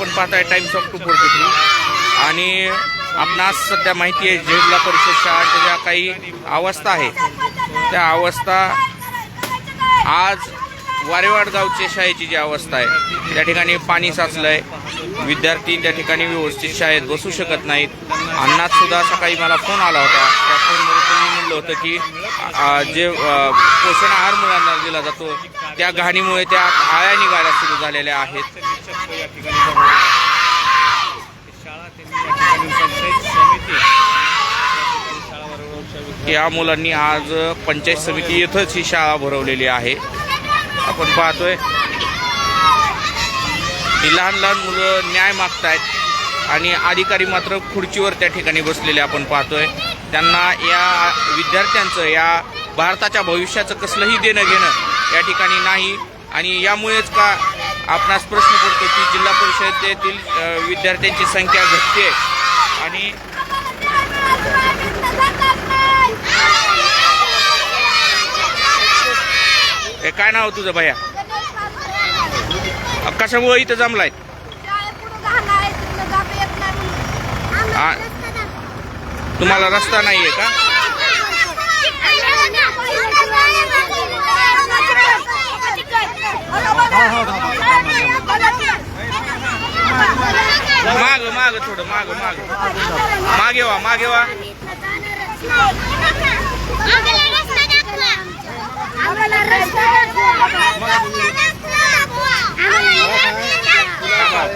आपण पाहताय times of two forty three आणि आपणास सध्या माहिती आहे जिल्हा परिषद शाळांच्या ज्या काही अवस्था आहे त्या अवस्था आज वारेवाड गावच्या शाळेची जी अवस्था आहे त्या ठिकाणी पाणी साचलं आहे विद्यार्थी त्या ठिकाणी व्यवस्थित शाळेत बसू शकत नाहीत. अन्नात सुद्धा सकाळी मला फोन आला होता. त्या फोनमध्ये त्यांनी म्हणलं होतं की जे पोषण आहार मुलांना दिला जातो त्या घाणीमुळे त्या आळ्या निघायला सुरू झालेल्या आहेत. या मुलांनी आज पंचायत समिती येथंच ही शाळा भरवलेली आहे. आपण पाहतोय. ही लहान लहान मुलं न्याय मागतायत आणि अधिकारी मात्र खुर्चीवर त्या ठिकाणी बसलेले आपण पाहतोय. त्यांना या विद्यार्थ्यांचं या भारताच्या भविष्याचं कसलंही देणं घेणं या ठिकाणी नाही. आणि यामुळेच का आपणास प्रश्न पडतो की जिल्हा परिषदेतील विद्यार्थ्यांची संख्या घटते. आणि ए, काय नाव तुझं भैया? कशामुळं इथं जमलाय? आ- तुम्हाला रस्ता नाहीये का? माग माग थोडं माग माग. मागे वा मागे वा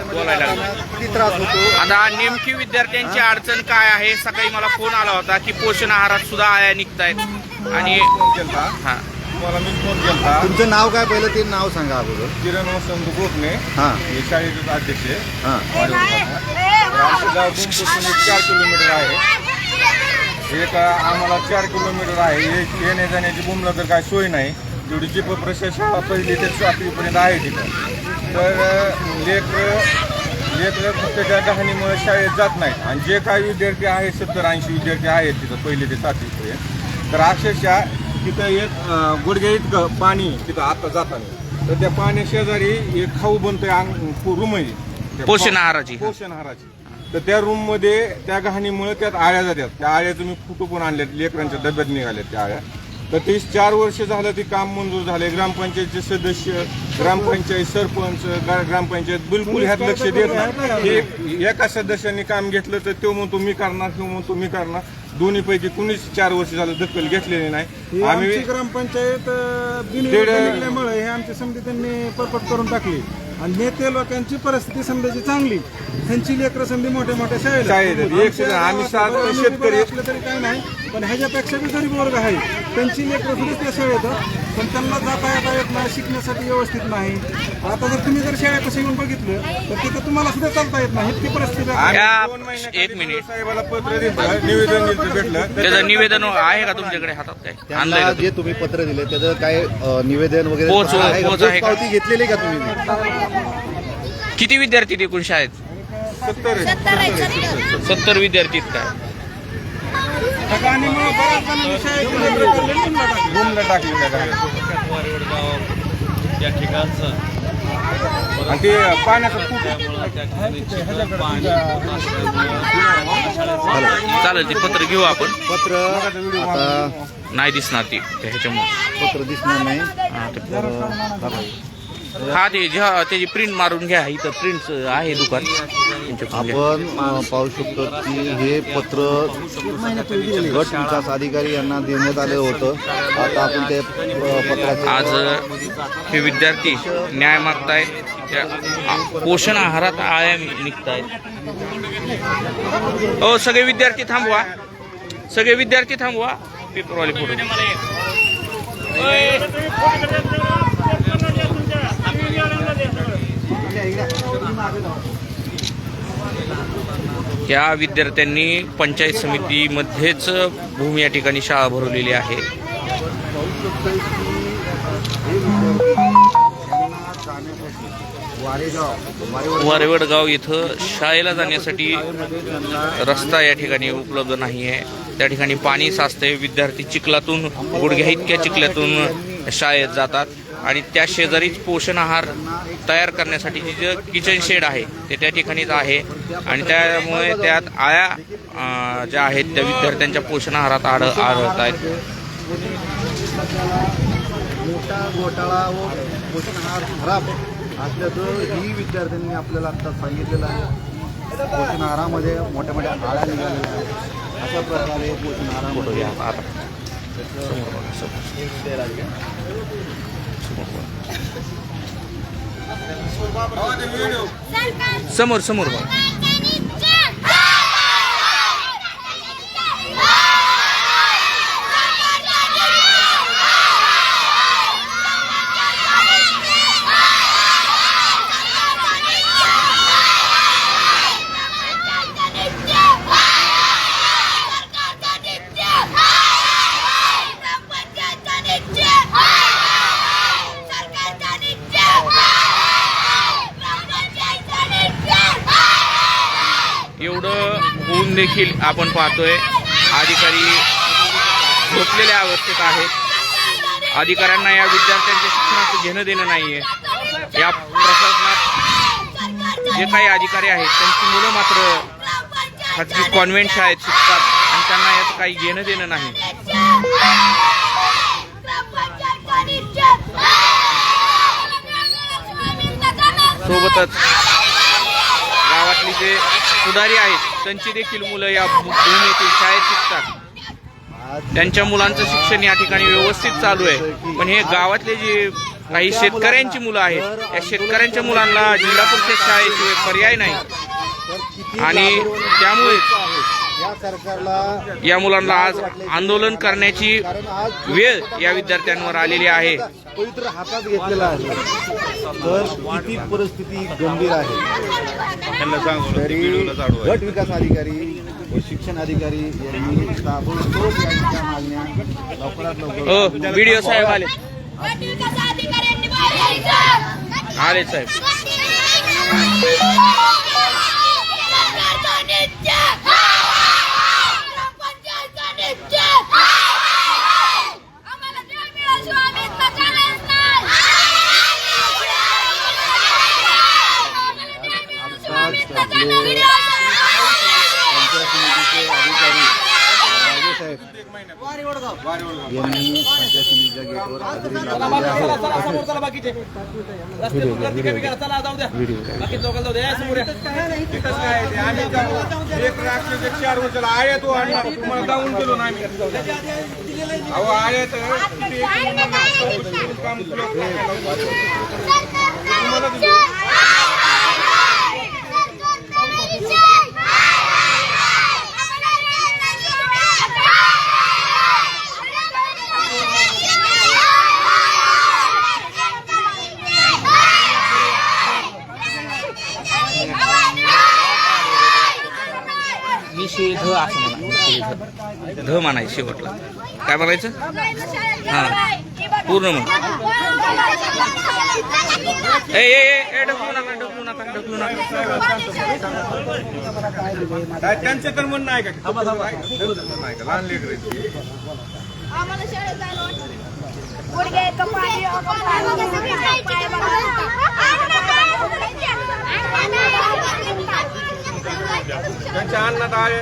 बोलायला लागलं किती त्रास होतो आता नेमकी विद्यार्थ्यांची अडचण काय आहे? सकाळी मला फोन आला होता की पोषण आहारात सुद्धा आया निघतायत. आणि हा. मला मी फोन केलता. तुमचं नाव काय पहिलं? ते नाव सांगा अगोदर. किरण वसंत गोखणे हां. हे शाळेचे अध्यक्ष आहे. हां. आमचं गाव एक चार किलोमीटर आहे. एक आम्हाला चार किलोमीटर आहे. एक येण्या जाण्याची बुमला तर काय सोय नाही. जेवढी चिप प्रशासन शाळा पहिली ते सातवीपर्यंत आहे तिथं. तर लेक लेकरं फक्त त्या कहाणीमुळे शाळेत जात नाहीत. आणि जे काही विद्यार्थी आहेत सत्तर ऐंशी विद्यार्थी आहेत तिथं पहिली ते सातवीपर्यंत. तर अक्षरशः तिथं एक गुडघ्या इतकं पाणी तिथं आता जाताना. तर त्या पाण्या शेजारी एक खाऊ बनतोय अंग रूम आहे त्या पोषण आहाराची. पोषण आहाराची. तर त्या रूममध्ये त्या गहाणीमुळे त्यात आळ्या जातात. त्या आळ्या तुम्ही फुटू पण आणल्यात लेकरांच्या डब्यात निघाल्यात त्या आळ्या. तर तीस चार वर्ष झालं ते काम मंजूर झाले ग्रामपंचायतचे सदस्य ग्रामपंचायत सरपंच ग्रामपंचायत बिलकुल ह्यात लक्ष देत नाही. एका सदस्यांनी काम घेतलं तर तो म्हणतो मी करणार तो म्हणतो मी करणार. दोन्ही पैकी कुणीच चार वर्ष झालं दखल घेतलेली नाही. आम्ही ग्रामपंचायत हे आमची समिती त्यांनी परपट करून टाकली. आणि नेते लोकांची परिस्थिती समजायची चांगली. त्यांची लेकरं समधी मोठ्या मोठ्या शाळेत आहेत. एक आम्ही साधं शेतकरी- असलं तरी काय नाही पण ह्याच्यापेक्षा बी गरीब वर्ग आहे. त्यांची लेकरं सुद्धा त्या शाळेत पण त्यांना जाता येता येत नाही शिकण्यासाठी व्यवस्थित नाही. आता जर तुम्ही जर शाळेपाशी येऊन बघितलं तर तिथं तुम्हाला सुद्धा चालता येत नाही. इतकी परिस्थिती आहे. आम्ही या- दोन महिन्याखाली एक मिनिट. साहेबाला पत्र दिलं निवेदन दिलं भेटलं. त्याचं निवेदन आहे का तुमच्याकडे हातात काय? आणलंय त्यांना का जे तुम्ही? पत्र दिले त्याचं काय अ, निवेदन वगैरे पोच- आहे का? पोच आहे का? पावती घेतलेली का तुम्ही? किती विद्यार्थी आहेत एकूण शाळेत? सत्तर. सत्तर विद्यार्थी आहेत काय टाकली. या ठिकाणचं. आणि ते पाण्याचं खूप त्यामुळं त्या ठिकाणी पाणी चालेल ते पत्र घेऊ आपण. पत्र आता नाही दिसणार ती त्या ह्याच्यामुळे. पत्र दिसणार नाही. ते- हा ते त्याची प्रिंट मारून घ्या इथं प्रिंट आहे दुकान. त्यांच्याकडून घ्या. आपण अ, पाहू शकतो की हे पत्र गट विकास अधिकारी यांना देण्यात आलं होतं. आता आपण ते अ, पत्राचे आज हे विद्यार्थी न्याय मागतायत. त्या आ- पोषण आहारात आळ्या निघतायत. हो सगळे विद्यार्थी थांबवा. सगळे विद्यार्थी थांबवा. पेपरवाले फोटो या विद्यार्थ्यांनी पंचायत समितीमध्येच भूमी या ठिकाणी शाळा भरवलेली आहे. वारेवडगाव इथं शाळेला जाण्यासाठी रस्ता या ठिकाणी उपलब्ध नाही आहे त्या ठिकाणी पाणी साचते विद्यार्थी चिखलातून गुडघ्या इतक्या चिखल्यातून शाळेत जातात. आणि त्या शेजारीच पोषण आहार तयार करण्यासाठी जे किचन शेड आहे ते त्या ठिकाणीच आहे. आणि त्यामुळे त्यात आया ज्या आहेत त्या विद्यार्थ्यांच्या पोषण आहारात आढ आढळत आहेत. मोठा घोटाळा व पोषण आहार खराब असल्याचं ही विद्यार्थ्यांनी आपल्याला आता सांगितलेलं आहे. पोषण आहारामध्ये मोठ्या मोठ्या आळ्या निघालेल्या आहेत. अशा प्रकारे पोषण समोर समोर बघा. एवढं होऊन देखील आपण पाहतोय. अधिकारी झोपलेल्या अवस्थेत आहेत. अधिकाऱ्यांना या विद्यार्थ्यांच्या शिक्षणाचं घेणं देणं नाहीये. या प्रशासनात जे काही अधिकारी आहेत त्यांची मुलं मात्र खाजगी कॉन्व्हेंट शाळेत शिकतात आणि त्यांना याचं काही घेणं देणं नाही. सोबतच गावातली जे पुढारी आहेत त्यांची देखील मुलं या भूमीतील शाळेत शिकतात. त्यांच्या मुलांचं शिक्षण या ठिकाणी व्यवस्थित चालू आहे. पण हे गावातले जे काही शेतकऱ्यांची मुलं आहेत या शेतकऱ्यांच्या मुलांना जिल्हा परिषद शाळेशिवाय पर्याय नाही. आणि त्यामुळेच या सरकारला या मुलांना आज आंदोलन करण्याची कारण आज वेळ या विद्यार्थ्यांवर आलेली आहे. पवित्र हातात घेतलेला आहे. तर किती परिस्थिती गंभीर आहे. तरी गट विकास अधिकारी व शिक्षण अधिकारी यांनी ताबडतोब यांच्या मागण्या लवकरात हो लवकर व्हिडिओ साहेब आले. आले साहेब समितीचे अधिकारी राजे साहेब यांनी पंचायत समितीच्या गेटवर हजेरी लावलेली आहे तिथंच काय आहे ते. आम्ही जाऊ. एक राक्षस एक चार वर्षाला आहे तो आणणार तुम्हाला जाऊन गेलो ना आम्ही अहो आहे तर काम असं म्हणा ध म्हणायचं शेवटला. काय म्हणायचं? पूर्ण म्हण. ए ढकलू नका ढकलू नका ढकलू नका. काय त्यांचं तर म्हणणं आहे का? लहान लेकर. त्यांच्या अन्नात आहे.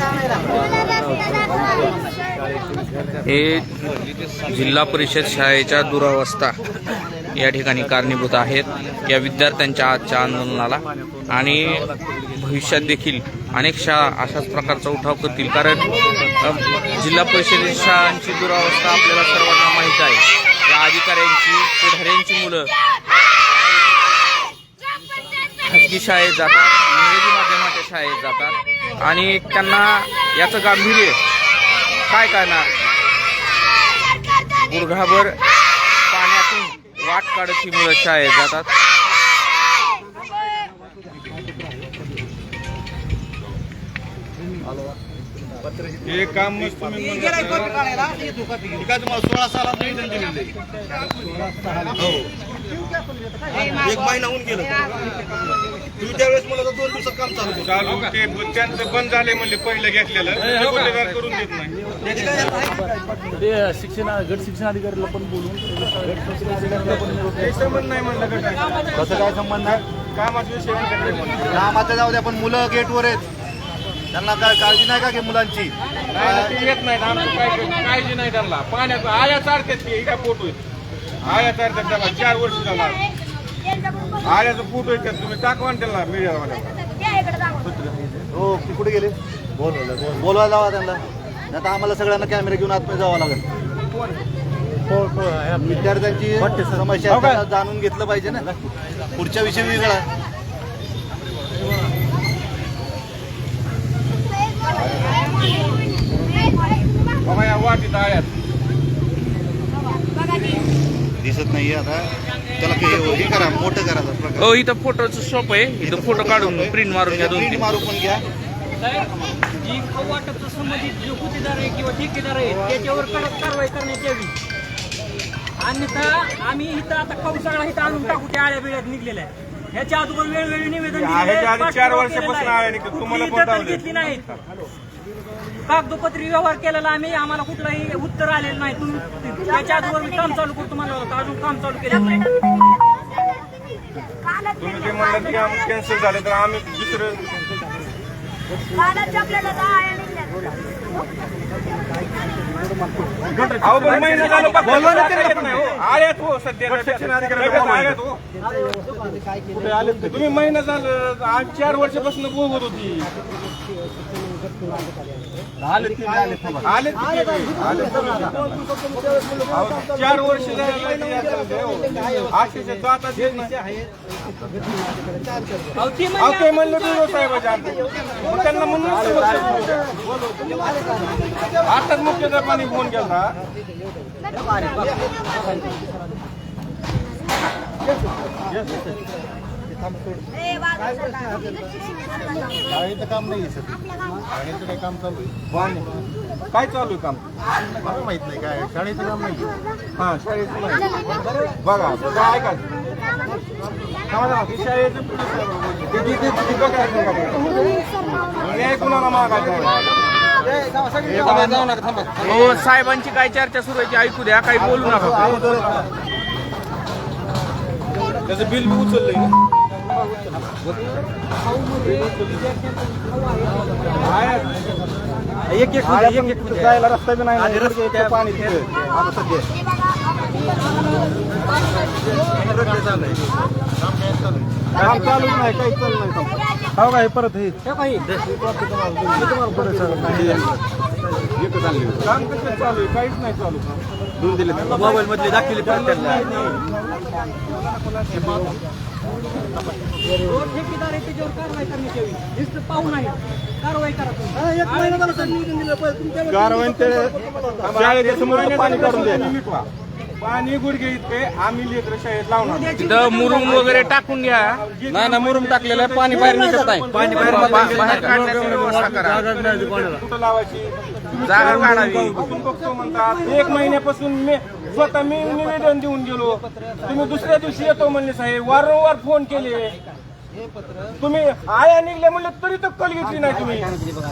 हे जिल्हा परिषद शाळेच्या दुरावस्था या ठिकाणी कारणीभूत आहेत. या विद्यार्थ्यांच्या आजच्या आंदोलनाला आणि भविष्यात देखील अनेक शाळा अशाच प्रकारचा उठाव करतील. कारण जिल्हा परिषद शाळांची दुरावस्था आपल्याला सर्वांना माहीत आहे. या अधिकाऱ्यांची पुढाऱ्यांची मुलं खाजगी शाळेत जातात इंग्रजी माध्यमाच्या शाळेत जातात. आणि त्यांना याचं गांभीर्य काय करणार? गुडघाभर पाण्यातून वाट काढत ही मुलं शाळेत जातात. हे काम मग सोळा सालात एक महिना होऊन गेलं. तुम्ही त्यावेळेस मला दोन दिवसात काम चालू चालू ते त्यांचं बंद झाले म्हणले पहिलं घेतलेलं. गुन्हेगार करून देत नाही. ते शिक्षण गट शिक्षण अधिकाऱ्याला पण बोलून हे संबंध नाही म्हणलं. कसं काय संबंध आहे कामाचा विषय. कामाचं जाऊ द्या पण मुलं गेटवर आहेत. त्यांना काय काळजी नाही का की मुलांची? नाही येत काय काळजी नाही त्यांना. पाण्यात आया चालतात ते काय फोटो आहेत आया चालतात त्याला चार वर्ष झाला आयाचं फोटो येतात तुम्ही टाकवा ना त्याला मीडियावाल्याला हो ती कुठे गेले बोलवलं बोलवायला लावा त्यांना नाही आता आम्हाला सगळ्यांना कॅमेरा घेऊन आतमध्ये जावं लागेल विद्यार्थ्यांची समस्या जाणून घेतलं पाहिजे ना पुढच्या विषय वेगळा आहे. बाबा या वाटीत आयात दिसत नाहीये आता. त्याला काही हे करा मोठं करा प्रकार. हो इथं फोटोचं शॉप आहे. इथं फोटो काढून प्रिंट मारून घ्या दोन प्रिंट मारू पण घ्या. जी संबंधित जो आहे किंवा ठेकेदार आहे त्याच्यावर कडक कारवाई करण्यात यावी. अन्यथा आम्ही इथं आता खाऊ सगळा इथं आणून टाकू त्या आळ्या बिळ्यात निघलेल्या आहे. ह्याच्या अगोदर वेळोवेळी निवेदन दिलेलं आहे, ह्याच्या आधी चार वर्षापासून. घेतली नाही कागदोपत्री व्यवहार केलेला आम्ही. आम्हाला कुठलंही उत्तर आलेलं नाही. तुम्ही त्याच्या अगोदर मी काम चालू करतो मला अजून काम चालू केलं नाही. तुम्ही ते म्हणलं की आम्ही कॅन्सल झालं तर आम्ही दुसरं अहो पण महिना झालं येत नाही हो. आल्यात हो सध्या शिक्षण अधिकाऱ्याला आल्यात हो. तुम्ही महिना झालं आज चार वर्षापासून बोगत होती. आले चार वर्ष नाही. अहो, ती ते म्हणलं तुझं साहेबाच्या मग त्यांना म्हणून आताच मुख्याध्यापकांनी फोन केला. शाळेचं काम नाही शाळेचं काही काम चालू आहे? काय चालू आहे काम? मला माहीत नाही काय शाळेचं काम नाही हा शाळेचं नाही. बघा काय ऐका. थांबा, थांबा. ते शाळेचं ते जिथे तिथे बघायचं का? न्याय कुणाला मागायचा हो साहेबांची काय चर्चा सुरू आहे ती ऐकू द्या काही बोलू नका. त्याचं बिल बी उचललंय. एक एक एक एक जायला रस्ता बी नाही रस्ते पाणी. आता सध्या. चालूच नाही काही चालू नाही. हो काय परत हे? काम कसं चालू आहे? काहीच नाही चालू. दूर दिले मोबाईल मधले दाखवले परत त्यांना जो ठेकेदार आहे त्याच्यावर कारवाई करण्यात यावी. नुसतं पाहू नाही. कारवाई करा तुम्ही. कारवाई ते शाळेच्या समोर पाणी काढून द्या. मिटवा. पाणी गुडघे इतके आम्ही लेकर शाळेत लावणार तिथं मुरुम वगैरे टाकून घ्या. नाही ना मुरुम टाकलेलं आहे. पाणी बाहेर निघत नाही. पाणी बाहेर बाहेर काढण्याची व्यवस्था करा. कुठं लावायची? जागा काढावी. बघतो म्हणतात एक महिन्यापासून मी स्वतः मी निवेदन देऊन गेलो. तुम्ही दुसऱ्या दिवशी येतो म्हणले साहेब. वारंवार फोन केले. तुम्ही आया निघले म्हणले तरी तर कल घेतली नाही तुम्ही.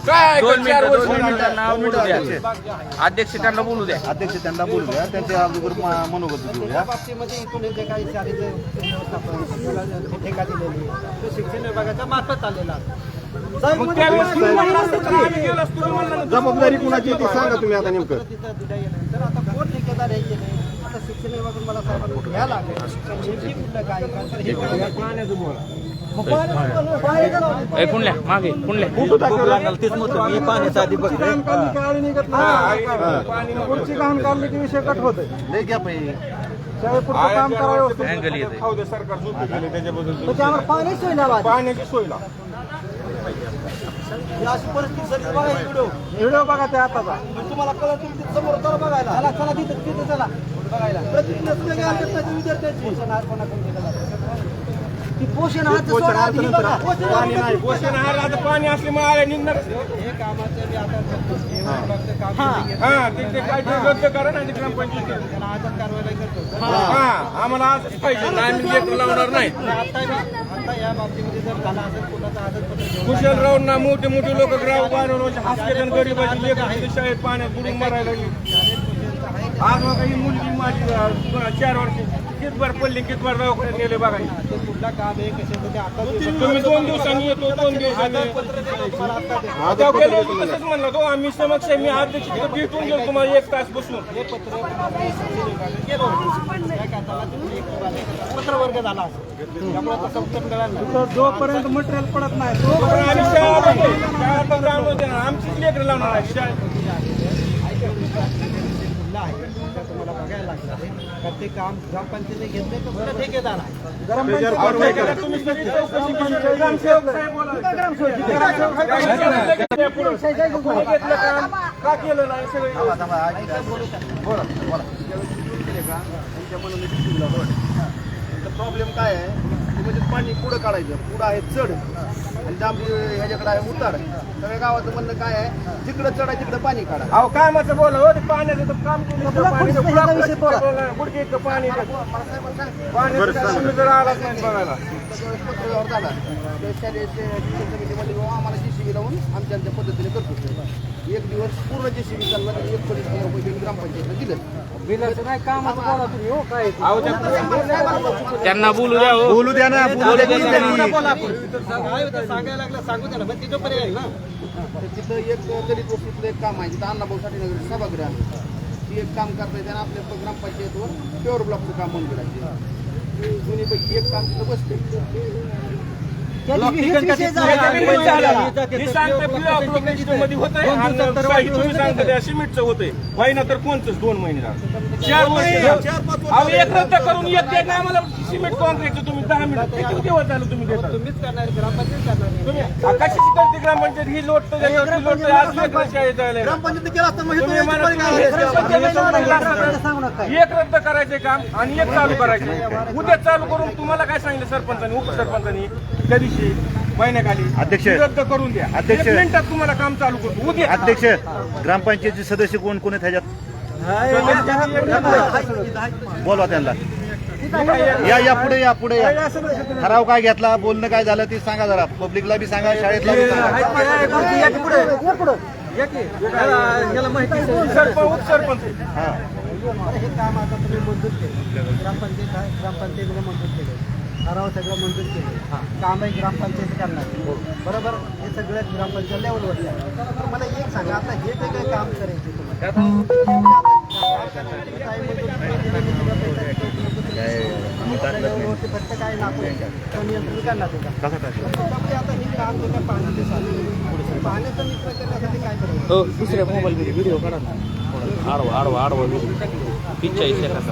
काय दोन चार मिनिटं वर्ष दोन झाली. मिनिटांना बोलू द्या. अध्यक्ष त्यांना बोलू द्या. अध्यक्ष त्यांना बोलू द्या. त्यांच्या अगोदर मा- मनोगत घेऊया बाबतीमध्ये इथून जे काही शाळेचं व्यवस्थापन ठेका दिलेली तो शिक्षण विभागाच्या मार्फत आलेला मग त्यावेळेस तुम्ही म्हणला असतं तर आम्ही गेलो असतो. तुम्ही म्हणला नव्हतं. जबाबदारी कुणाची आहे ती सांगा तुम्ही आता नेमकं. तिथं दिल्या गेल्यानंतर आता की नाही. आता शिक्षण विभागातून मला साहेबांना घ्यायला लागेल. नेमकी कुठलं काय? काय तर हे पाण्याचं बोला ए कुणल्या मागे कुणल्या घाण काढली की आळी निघत नाही. पुढची घाण काढली की विषय कट शाळेपुढचं काम करावं व्यवस्थित. अँगल येते खाऊ दे सरकार झोपी गेले त्याच्याबद्दल तर त्यावर पाणी सोय लावा. पाण्याची सोय लाव. अशी परिस्थिती सर बघा व्हिडिओ व्हिडिओ बघा ते आताचा तुम्हाला कळत तुम्ही समोर चला बघायला. चला चला तिथं तिथं चला. बघायला. प्रत्येक पुस्तके विद्यार्थ्यांची पोषण आहार पोषण आहार हे बघा. पाणी नाही पोषण आहार आता पाणी असल्यामुळे आळे निघणार. हे. कामाचं मी आता करतो. हे. विभागाचं काम हा मी हा ते ते काय ते रद्द करा ना ते ग्रामपंचायत त्याला आजच कारवाई करतो हा आम्हाला आजच पाहिजे. नाही आम्ही लेकरं लावणार नाही. कुशल राहून ना मोठे मोठे लोक ग्राम बांधून हास्पिटल गरीबाची लेकरं शाळेत पाण्यात बुडून मरायला लागली. आज बघा ही मुलगी माझी अं, चार वर्ष कितभर पडली कितभर दवाखान्यात नेले बघा. ही. ते कुठला काम आहे कसे होते आता तुम्ही दोन दिवसांनी येतो दोन दिवसांनी आता गेलो होतो तसंच म्हणलं तो आम्ही समक्ष मी तिथं भेटून गेलो तुम्हाला एक तास बसून. पत्र वर्ग झाला जोपर्यंत मटेरियल पडत नाही पण तोपर्यंत आम्ही शाळा पण होते आमचीच लेकरं लावणार आहे जिल्हा आहे त्या तुम्हाला बघायला लागणार आहे तर ते काम ग्रामपंचायतीने घेतले तर पुन्हा ठेकेदार आहे. अहो, ठेकेदार तुम्ही सगळी चौकशी केली. ग्रामसेवक साहेब बोला. ग्रामसेवक साहेब पुढं. कोणी घेतलं काम? का केलं नाही? सगळं बोला बोला त्यांच्या मनाने प्रॉब्लेम काय आहे? म्हणजे पाणी पुढं काढायचं पुढं आहे चढ. आणि जांभी ह्याच्याकडे आहे उतार सगळ्या गावाचं म्हणणं काय आहे जिकडं चढ तिकडं पाणी काढा अहो कामाचं बोला हो ते पाण्याचं तर काम केलं तर पाणी गुडघे इतकं पाणी तुम्ही जर आलाच नाही बघायला पत्रव्यवहार झाला तर समितीमध्ये बाबा आम्हाला जी सी लावून आमच्या आमच्या पद्धतीने करतो. एक दिवस पूर्ण जे सी बी चालला तर एक परीस हजार रुपये घेऊन ग्रामपंचायतीला दिलं. बिलाचं नाही बोला तुम्ही हो काय त्यांना बोलू द्या हो. बोलू द्या ना बोलू द्या बोला, त्यांनी. बोला सांगायला लागलं सांगू त्याला पण तिथं पर्याय आहे ना. तर तिथं एक दलित वस्तीतलं एक काम आहे तिथं अण्णाभाऊ साठे नगर सभागृह आहे. ती एक काम करता येते आणि आपल्या ग्रामपंचायतवर प्युअर ब्लॉकचं काम मंजूर आहे. जुनीपैकी एक काम तिथं बसते. सिमेंटचं होतंय. महिना तर कोणतंच दोन महिने. चार अहो एक रद्द करून नाही आम्हाला. सिमेंट कॉन्क्रीटचं तुम्ही दहा मिनिट. किती दिवस झालं तुम्ही देता तुम्हीच करणार ग्रामपंचायत करणार करते ही लोट आज ग्रामपंचायत केलं एक रद्द करायचे काम आणि एक चालू करायचे उद्या चालू करून तुम्हाला काय सांगितलं सरपंचानी उपसरपंचानी? त्या दिवशी महिन्याखाली अध्यक्ष. रद्द करून द्या. अध्यक्ष. एक मिनिटात तुम्हाला काम चालू करतो. उद्या अध्यक्ष ग्रामपंचायतचे सदस्य कोण कोण आहेत ह्याच्यात? बोलवा त्यांना. या या पुढे या पुढे या. ठराव काय घेतला? बोलणं काय झालं ते सांगा जरा. पब्लिकला बी सांगा शाळेतला बी सांगा. सरपंच उपसरपंच हा. हे काम आता तुम्ही मंजूर केलं. ग्रामपंचायत आहे ग्रामपंचायतीने मंजूर केले. ठराव सगळं मंजूर केले. कामही ग्रामपंचायत करणार. बरोबर? हे सगळं ग्रामपंचायत लेवलवरती आहे. तर मला एक सांगा आता हे जे काही काम करायचे फक्त काय हे हो दुसऱ्या मोबाईल मध्ये व्हिडिओ काढा ना. आडवा आडवा आडवा पिच्चाळीस सेकंदाचा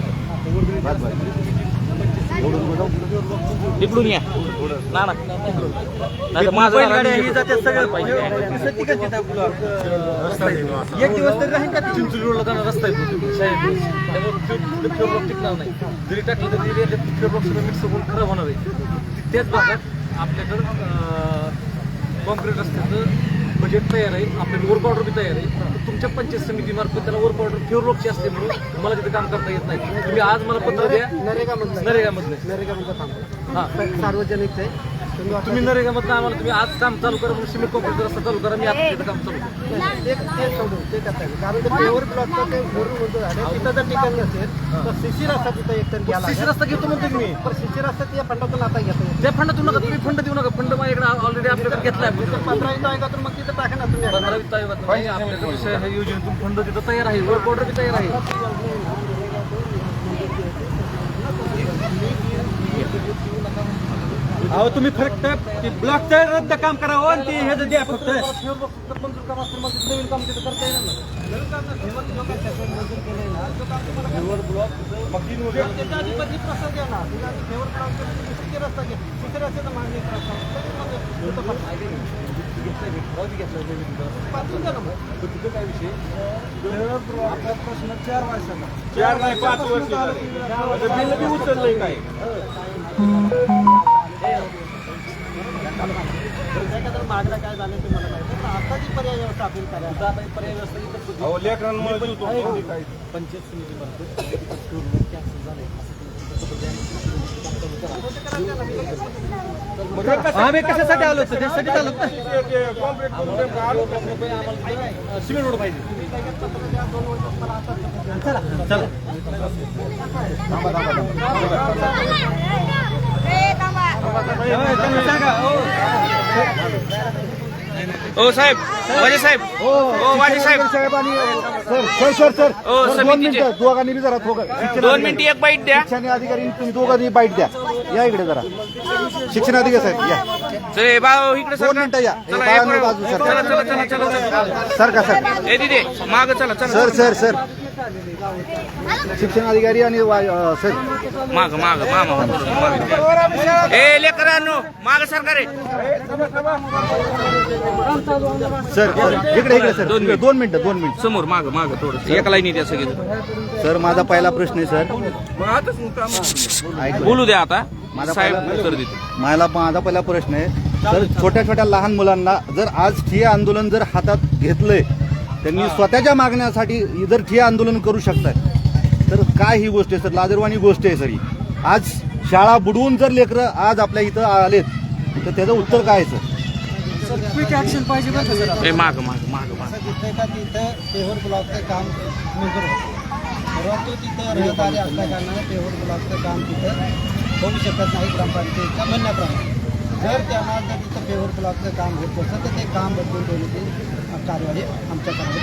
इकडून या. ना ना. नाही माझं एक दिवस तरी राहील का जाणार रस्ता आहे. त्यामुळे फ्युअर ब्लॉक टिकणार नाही. जरी टाकलं तरी फ्युअर ब्लॉक सगळं मिक्स होऊन खराब होणार आहे. त्याच भागात आपल्याकडं कॉन्क्रीट रस्त्याचं बजेट तयार आहे आपल्याकडे वर्क ऑर्डर बी तयार आहे. तुमच्या पंचायत समितीमार्फत त्याला वर्क ऑर्डर फ्युअर ब्लॉकची असते म्हणून मला तिथे काम करता येत नाही. तुम्ही आज मला पत्र द्या. नरेगा मधलं नरेगामधलं नरेगामधलं थांबा हां. सार्वजनिक आहे तुम्ही नरेगामधनं आम्हाला तुम्ही आज काम चालू करा म्हणून सिमेंट कॉन्क्रीट रस्ता चालू करा मी आता तिथं काम चालू करतो. ते ते सोडून ते करता येईल. कारण ते पेवर ब्लॉकचं ते भरून होतं झालं तिथं जर ठिकाण नसेल तर तिथं एकतर रस्ता घेतो म्हणतो की मी पण फंडातून आता घेता येईल त्या फंड देऊ नका तुम्ही फंड देऊ नका. फंड माझ्याकडे ऑलरेडी आपल्याकडे घेतलाय पंधरा इथं आहे का तर मग तिथं टाका ना तुम्ही. पंधरा वित्त आयोगात नाही आपल्याकडे विषय ह्या योजनेतून फंड तिथं तयार आहे. वर्क ऑर्डर बी तयार आहे. नवीन ठराव. पाठवून द्या ना मग. पण तिथं काय विषय? तर आपला प्रश्न चार वर्षाला चार नाही पाच वर्ष झाली. बिल बी उचललंय काय? त्याच्याकडे मागणं काय झालं ते मला माहिती पण आता जी पर्याय व्यवस्था आपली करायला आता ही पर्याय व्यवस्था इथं सुद्धा अहो लेकरांमुळे जीव तुटतो. काय पंचायत समितीमार्फत आम्ही कशासाठी आलो होतो त्यासाठी आलो होतो ते- ते complete करून ते आलो का? सिमेंट रोड पाहिजे ए, थांबा. ओ साहेब वाजे साहेब. ओ वाजे साहेब. साहेबांनी सर सर सर सर. ओ, सर, दोन समितीचे. मिनिटं दोघांनी बी जरा थोडं. शिक्षण दोन मिनिटं एक बाईट द्या. शिक्षण अधिकारी तुम्ही दोघांनी बाईट द्या. या इकडे जरा. शिक्षण अधिकारी साहेब या. चल बाव इकडे दोन सर मिनिटं या. हे बाजू सर. चला चला चला चला सर का सर ए दिदे माग चला चला. Sir sir sir. शिक्षण अधिकारी आणि सर. माग माग मामा ए लेकरांनो माग सरकार सर सर इकडे इकडे सर. दोन दोन मिनिटं दोन मिनिटं. समोर माग माग थोडं. एका लाईनी द्या सगळे सर माझा पहिला प्रश्न आहे सर. बोलू द्या आता. माझा साहेब पहिला- उत्तर देते मला माझा पहिला प्रश्न आहे तर छोट्या छोट्या लहान मुलांना जर आज ठिय्या आंदोलन जर हातात घेतलंय त्यांनी स्वतःच्या मागण्यासाठी जर ठिय्या आंदोलन करू शकताय. तर काय ही गोष्ट आहे सर? लाजरवाणी गोष्ट आहे सर ही. आज शाळा बुडवून जर लेकरं आज आपल्या इथं आलेत तर त्याचं उत्तर काय आहे सर? क्विक ऍक्शन पाहिजे बरं का सर ए माग माग माग माग. असं दिसतंय का तिथं ब्लॉकचं काम परंतु तिथं रहदारी असल्या कारणाने पेहोर ब्लॉकचं काम तिथं होऊ शकत नाही ग्रामपंचायतीच्या म्हणण्याप्रमाणे. जर त्यांना जर तिथं पेहोर ब्लॉकचं काम होत असेल तर ते काम बदलून देण्याची कार्यवाही आमच्या कारवाई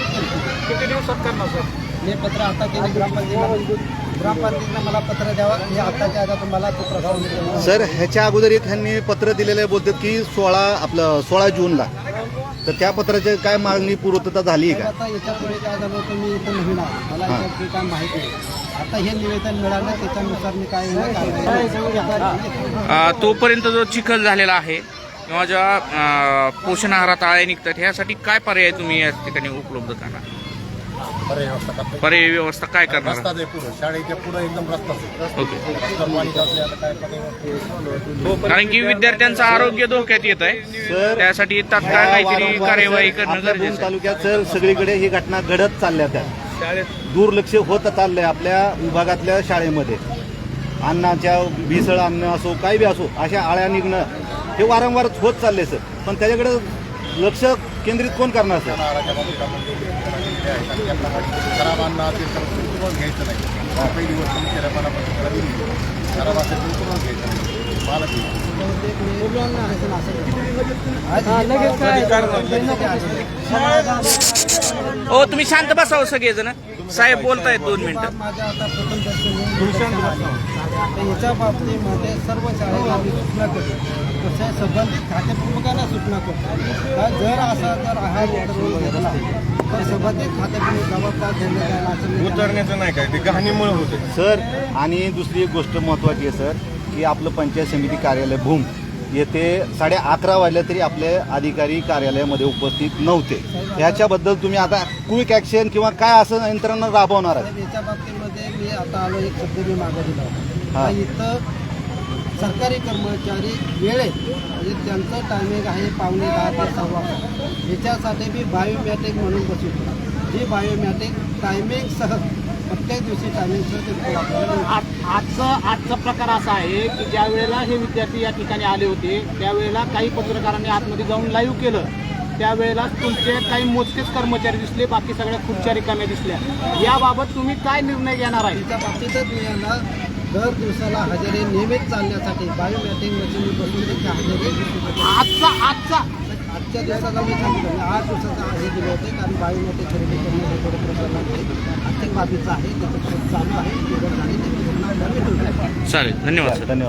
किती दिवसात करणार सर हे पत्र आता त्यांनी ग्रामपंचायतीला ग्रामपंचायतीनं मला पत्र द्यावं हे आताच्या आता तुम्हाला तो प्रस्ताव सर ह्याच्या अगोदर एक ह्यांनी पत्र दिलेलं बोलतात की सोळा आपलं सोळा जूनला. तर त्या पत्राची काय मागणी पूर्तता झाली आहे का? आता याच्यापूर्वी काय झालं इथं नवीन आहे मला काय माहिती नाही. आता हे निवेदन मिळालं त्याच्यानुसार मी काय तोपर्यंत जो चिखल झालेला आहे किंवा जेव्हा अ, पोषण आहारात आळे निघतात ह्यासाठी काय पर्याय तुम्ही या ठिकाणी उपलब्ध करणार? पर्याय व्यवस्था काय करणार? शाळेच्या पुढं एकदम ओके. कारण की विद्यार्थ्यांचं आरोग्य धोक्यात येत आहे त्यासाठी तात्काळ काहीतरी कार्यवाही करणं गरजेचं. तालुक्यात सर सगळीकडे ही घटना घडत चालल्या त्या. दुर्लक्ष होत चाललंय आपल्या विभागातल्या शाळेमध्ये. अन्नाच्या भेसळ अन्न असो काही बी असो अशा आळ्या निघणं हे वारंवार होत चालले सर. पण त्याच्याकडे लक्ष केंद्रित कोण करणार सर? आहे खराब अन्न घ्यायचं नाही. खराब असेल घ्यायचं नाही. हो तुम्ही शांत बसावं सगळेजण. साहेब बोलतायत दोन मिनिटं. माझ्या आता प्रथम दर्शनी तर याच्या बाबतीमध्ये सर्व शाळेला सूचना करतो तसे संबंधित खातेप्रमुखांना सूचना करतो जर असा जर उतरवून घेतला तर संबंधित खातेप्रमुख जबाबदार त्यांना- उतरण्याचं नाही काय? ते गहाणीमुळे होते सर आणि दुसरी एक गोष्ट महत्त्वाची आहे सर की आपलं पंचायत समिती कार्यालय भूम. येथे साडे अकरा वाजल्या तरी आपले अधिकारी कार्यालयामध्ये उपस्थित नव्हते ह्याच्याबद्दल तुम्ही आता क्विक ॲक्शन किंवा काय असं यंत्रणा राबवणार आहे याच्या बाबतीमध्ये मी आता आलो एक शब्द मी मागे दिला हा. इथं सरकारी कर्मचारी वेळेत म्हणजे त्यांचं टायमिंग आहे पावणे दहा ते सव्वा अकरा. याच्यासाठी मी बायोमॅट्रिक म्हणून बसवतो ही बायोमॅट्रिक टायमिंगसह प्रत्येक दिवशी आजचं आजचा प्रकार असा आहे की ज्या वेळेला हे विद्यार्थी या ठिकाणी आले होते त्यावेळेला काही पत्रकारांनी आतमध्ये जाऊन लाईव्ह केलं. त्यावेळेला तुमचे काही मोजकेच कर्मचारी दिसले बाकी सगळ्या खुर्च्या रिकाम्या दिसल्या. याबाबत तुम्ही काय निर्णय घेणार आहे? त्याच्या बाबतीतच मी यांना दर दिवसाला हजेरी नियमित चालण्यासाठी बायोमॅट्रिक मशीन हजेरी आजचा आजचा आजच्या दिवसाला मी सांगितलं आठ दिवसाचा हे दिले होते कारण बायोमेट्रिक खरेदी करणं हे थोडं प्रकरण आहे आर्थिक बाबीचं आहे त्याचं शोध चालू आहे होईल. चालेल धन्यवाद सर. धन्यवाद.